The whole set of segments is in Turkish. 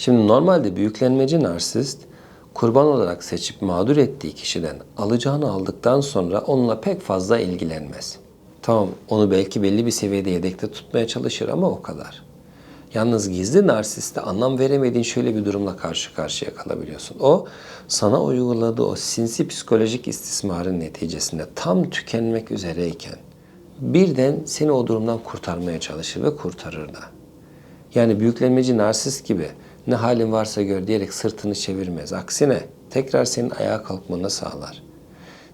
Şimdi normalde büyüklenmeci narsist kurban olarak seçip mağdur ettiği kişiden alacağını aldıktan sonra onunla pek fazla ilgilenmez. Tamam onu belki belli bir seviyede yedekte tutmaya çalışır ama o kadar. Yalnız gizli narsiste anlam veremediğin şöyle bir durumla karşı karşıya kalabiliyorsun. O sana uyguladığı o sinsi psikolojik istismarın neticesinde tam tükenmek üzereyken birden seni o durumdan kurtarmaya çalışır ve kurtarır da. Yani büyüklenmeci narsist gibi ne halin varsa gör diyerek sırtını çevirmez. Aksine tekrar senin ayağa kalkmanı sağlar.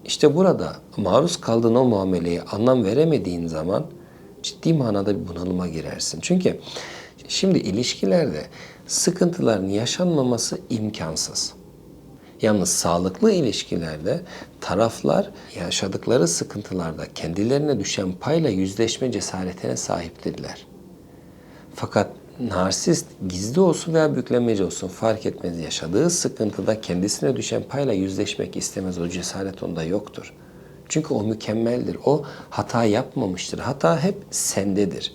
İşte burada maruz kaldığın o muameleyi anlam veremediğin zaman ciddi manada bir bunalıma girersin. Çünkü şimdi ilişkilerde sıkıntıların yaşanmaması imkansız. Yalnız sağlıklı ilişkilerde taraflar yaşadıkları sıkıntılarda kendilerine düşen payla yüzleşme cesaretine sahiptirler. Fakat narsist gizli olsun veya büklemeci olsun fark etmez yaşadığı sıkıntıda kendisine düşen payla yüzleşmek istemez. O cesaret onda yoktur. Çünkü o mükemmeldir. O hata yapmamıştır. Hata hep sendedir.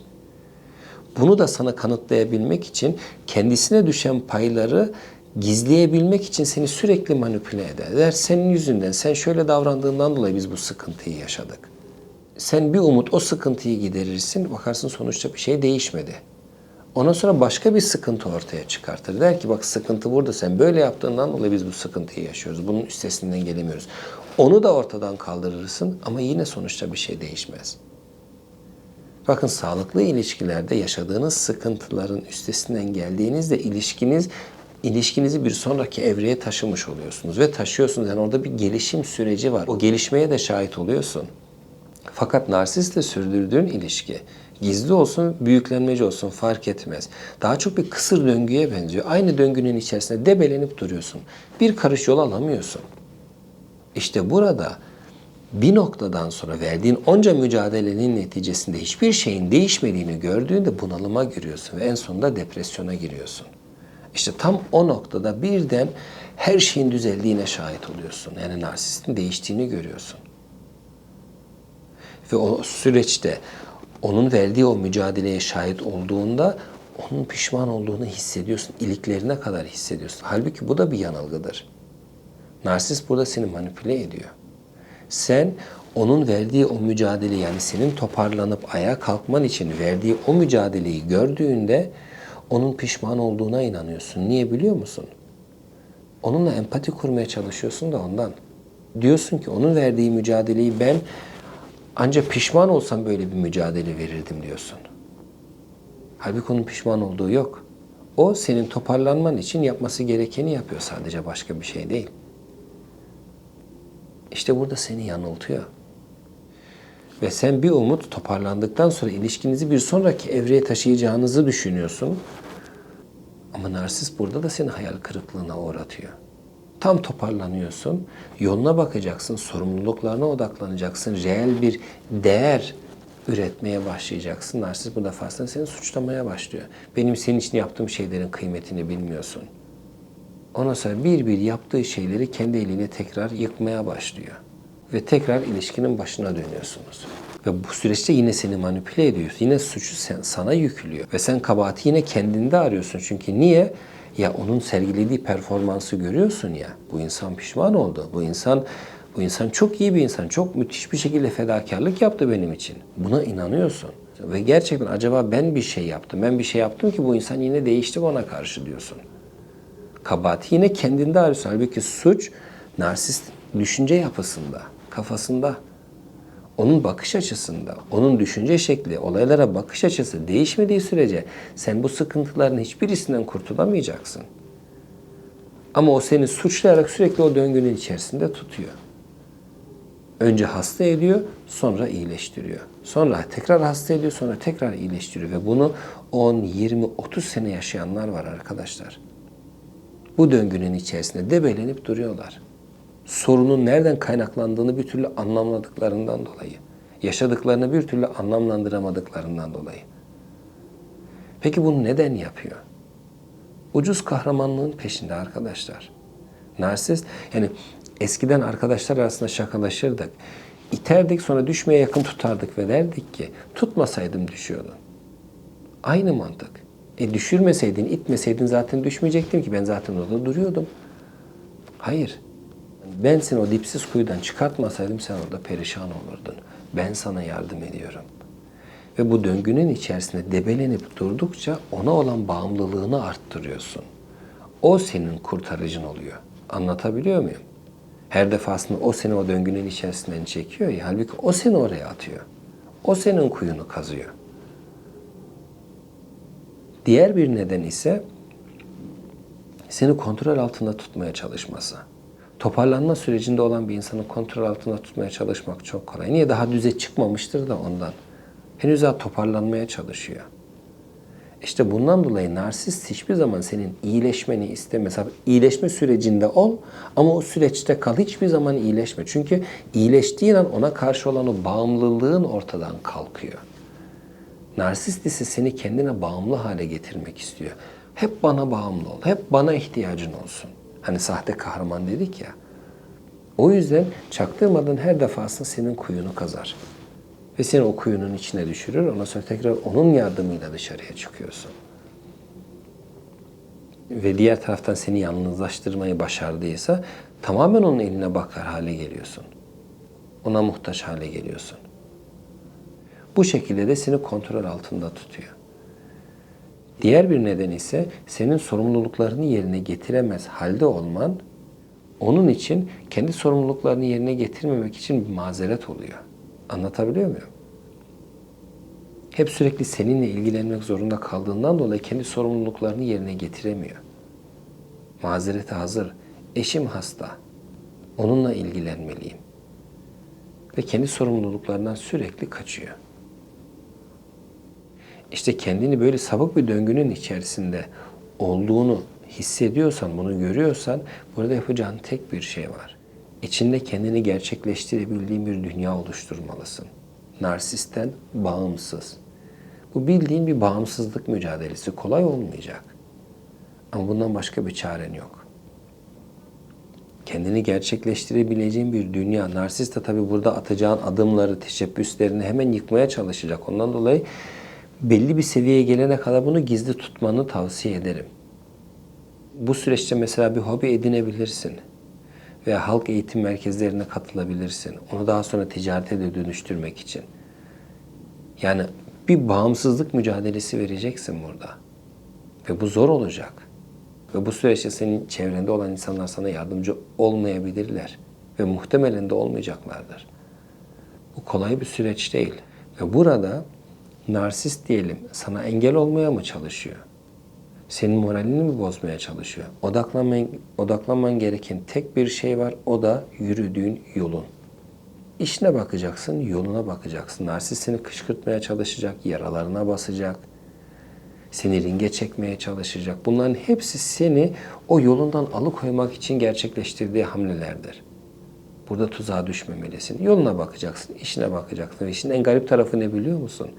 Bunu da sana kanıtlayabilmek için kendisine düşen payları gizleyebilmek için seni sürekli manipüle eder. Der senin yüzünden, sen şöyle davrandığından dolayı biz bu sıkıntıyı yaşadık. Sen bir umut o sıkıntıyı giderirsin, bakarsın sonuçta bir şey değişmedi. Ondan sonra başka bir sıkıntı ortaya çıkartır. Der ki bak sıkıntı burada sen böyle yaptığından dolayı biz bu sıkıntıyı yaşıyoruz. Bunun üstesinden gelemiyoruz. Onu da ortadan kaldırırsın ama yine sonuçta bir şey değişmez. Bakın sağlıklı ilişkilerde yaşadığınız sıkıntıların üstesinden geldiğinizde ilişkiniz ilişkinizi bir sonraki evreye taşımış oluyorsunuz ve taşıyorsunuz. Yani orada bir gelişim süreci var. O gelişmeye de şahit oluyorsun. Fakat narsistle sürdürdüğün ilişki gizli olsun, büyüklenmeci olsun fark etmez. Daha çok bir kısır döngüye benziyor. Aynı döngünün içerisinde debelenip duruyorsun. Bir karış yol alamıyorsun. İşte burada bir noktadan sonra verdiğin onca mücadelenin neticesinde hiçbir şeyin değişmediğini gördüğünde bunalıma giriyorsun ve en sonunda depresyona giriyorsun. İşte tam o noktada birden her şeyin düzeldiğine şahit oluyorsun. Yani narsistin değiştiğini görüyorsun. Ve o süreçte onun verdiği o mücadeleye şahit olduğunda onun pişman olduğunu hissediyorsun. İliklerine kadar hissediyorsun. Halbuki bu da bir yanılgıdır. Narsist burada seni manipüle ediyor. Sen onun verdiği o mücadele yani senin toparlanıp ayağa kalkman için verdiği o mücadeleyi gördüğünde onun pişman olduğuna inanıyorsun. Niye biliyor musun? Onunla empati kurmaya çalışıyorsun da ondan. Diyorsun ki onun verdiği mücadeleyi ben ancak pişman olsam böyle bir mücadele verirdim diyorsun. Halbuki onun pişman olduğu yok. O senin toparlanman için yapması gerekeni yapıyor sadece başka bir şey değil. İşte burada seni yanıltıyor. Ve sen bir umut toparlandıktan sonra ilişkinizi bir sonraki evreye taşıyacağınızı düşünüyorsun. Ama narsist burada da seni hayal kırıklığına uğratıyor. Tam toparlanıyorsun, yoluna bakacaksın, sorumluluklarına odaklanacaksın, reel bir değer üretmeye başlayacaksın. Narsist bu defasında seni suçlamaya başlıyor. Benim senin için yaptığım şeylerin kıymetini bilmiyorsun. Ondan sonra bir bir yaptığı şeyleri kendi eliyle tekrar yıkmaya başlıyor. Ve tekrar ilişkinin başına dönüyorsunuz. Ve bu süreçte yine seni manipüle ediyor. Yine suçu sen, sana yüklüyor. Ve sen kabahati yine kendinde arıyorsun. Çünkü niye? Ya onun sergilediği performansı görüyorsun ya. Bu insan pişman oldu. Bu insan bu insan çok iyi bir insan. Çok müthiş bir şekilde fedakarlık yaptı benim için. Buna inanıyorsun. Ve gerçekten acaba ben bir şey yaptım. Ben bir şey yaptım ki bu insan yine değişti bana karşı diyorsun. Kabahati yine kendinde arıyorsun. Halbuki suç narsist düşünce yapısında, kafasında. Onun bakış açısında, onun düşünce şekli, olaylara bakış açısı değişmediği sürece sen bu sıkıntıların hiçbirisinden kurtulamayacaksın. Ama o seni suçlayarak sürekli o döngünün içerisinde tutuyor. Önce hasta ediyor, sonra iyileştiriyor. Sonra tekrar hasta ediyor, sonra tekrar iyileştiriyor. Ve bunu 10, 20, 30 sene yaşayanlar var arkadaşlar. Bu döngünün içerisinde debelenip duruyorlar sorunun nereden kaynaklandığını bir türlü anlamladıklarından dolayı. Yaşadıklarını bir türlü anlamlandıramadıklarından dolayı. Peki bunu neden yapıyor? Ucuz kahramanlığın peşinde arkadaşlar. Narsist yani eskiden arkadaşlar arasında şakalaşırdık. İterdik sonra düşmeye yakın tutardık ve derdik ki tutmasaydım düşüyordun. Aynı mantık. E düşürmeseydin, itmeseydin zaten düşmeyecektim ki ben zaten orada duruyordum. Hayır. Ben seni o dipsiz kuyudan çıkartmasaydım sen orada perişan olurdun. Ben sana yardım ediyorum. Ve bu döngünün içerisinde debelenip durdukça ona olan bağımlılığını arttırıyorsun. O senin kurtarıcın oluyor. Anlatabiliyor muyum? Her defasında o seni o döngünün içerisinden çekiyor ya. Halbuki o seni oraya atıyor. O senin kuyunu kazıyor. Diğer bir neden ise seni kontrol altında tutmaya çalışması. Toparlanma sürecinde olan bir insanı kontrol altında tutmaya çalışmak çok kolay. Niye? Daha düze çıkmamıştır da ondan. Henüz daha toparlanmaya çalışıyor. İşte bundan dolayı narsist hiçbir zaman senin iyileşmeni istemez. İyileşme sürecinde ol ama o süreçte kal. Hiçbir zaman iyileşme. Çünkü iyileştiğin an ona karşı olan o bağımlılığın ortadan kalkıyor. Narsist ise seni kendine bağımlı hale getirmek istiyor. Hep bana bağımlı ol. Hep bana ihtiyacın olsun. Hani sahte kahraman dedik ya. O yüzden çaktırmadan her defasında senin kuyunu kazar. Ve seni o kuyunun içine düşürür. Ondan sonra tekrar onun yardımıyla dışarıya çıkıyorsun. Ve diğer taraftan seni yalnızlaştırmayı başardıysa tamamen onun eline bakar hale geliyorsun. Ona muhtaç hale geliyorsun. Bu şekilde de seni kontrol altında tutuyor. Diğer bir neden ise senin sorumluluklarını yerine getiremez halde olman onun için kendi sorumluluklarını yerine getirmemek için bir mazeret oluyor. Anlatabiliyor muyum? Hep sürekli seninle ilgilenmek zorunda kaldığından dolayı kendi sorumluluklarını yerine getiremiyor. Mazereti hazır. Eşim hasta. Onunla ilgilenmeliyim. Ve kendi sorumluluklarından sürekli kaçıyor. İşte kendini böyle sabık bir döngünün içerisinde olduğunu hissediyorsan, bunu görüyorsan burada yapacağın tek bir şey var. İçinde kendini gerçekleştirebildiğin bir dünya oluşturmalısın. Narsisten bağımsız. Bu bildiğin bir bağımsızlık mücadelesi. Kolay olmayacak. Ama bundan başka bir çaren yok. Kendini gerçekleştirebileceğin bir dünya. Narsist de tabii burada atacağın adımları, teşebbüslerini hemen yıkmaya çalışacak. Ondan dolayı belli bir seviyeye gelene kadar bunu gizli tutmanı tavsiye ederim. Bu süreçte mesela bir hobi edinebilirsin veya halk eğitim merkezlerine katılabilirsin. Onu daha sonra ticarete de dönüştürmek için. Yani bir bağımsızlık mücadelesi vereceksin burada. Ve bu zor olacak. Ve bu süreçte senin çevrende olan insanlar sana yardımcı olmayabilirler. Ve muhtemelen de olmayacaklardır. Bu kolay bir süreç değil. Ve burada narsist diyelim sana engel olmaya mı çalışıyor? Senin moralini mi bozmaya çalışıyor? Odaklanman, odaklanman gereken tek bir şey var. O da yürüdüğün yolun. İşine bakacaksın, yoluna bakacaksın. Narsist seni kışkırtmaya çalışacak, yaralarına basacak. Seni ringe çekmeye çalışacak. Bunların hepsi seni o yolundan alıkoymak için gerçekleştirdiği hamlelerdir. Burada tuzağa düşmemelisin. Yoluna bakacaksın, işine bakacaksın. İşin en garip tarafı ne biliyor musun?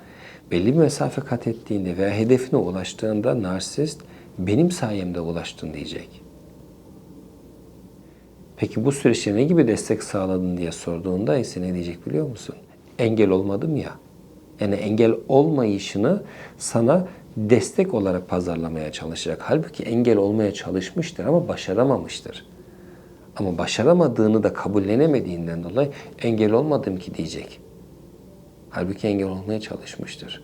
Belli bir mesafe kat ettiğinde veya hedefine ulaştığında narsist benim sayemde ulaştın diyecek. Peki bu süreçte ne gibi destek sağladın diye sorduğunda ise ne diyecek biliyor musun? Engel olmadım ya. Yani engel olmayışını sana destek olarak pazarlamaya çalışacak. Halbuki engel olmaya çalışmıştır ama başaramamıştır. Ama başaramadığını da kabullenemediğinden dolayı engel olmadım ki diyecek. Halbuki engel olmaya çalışmıştır.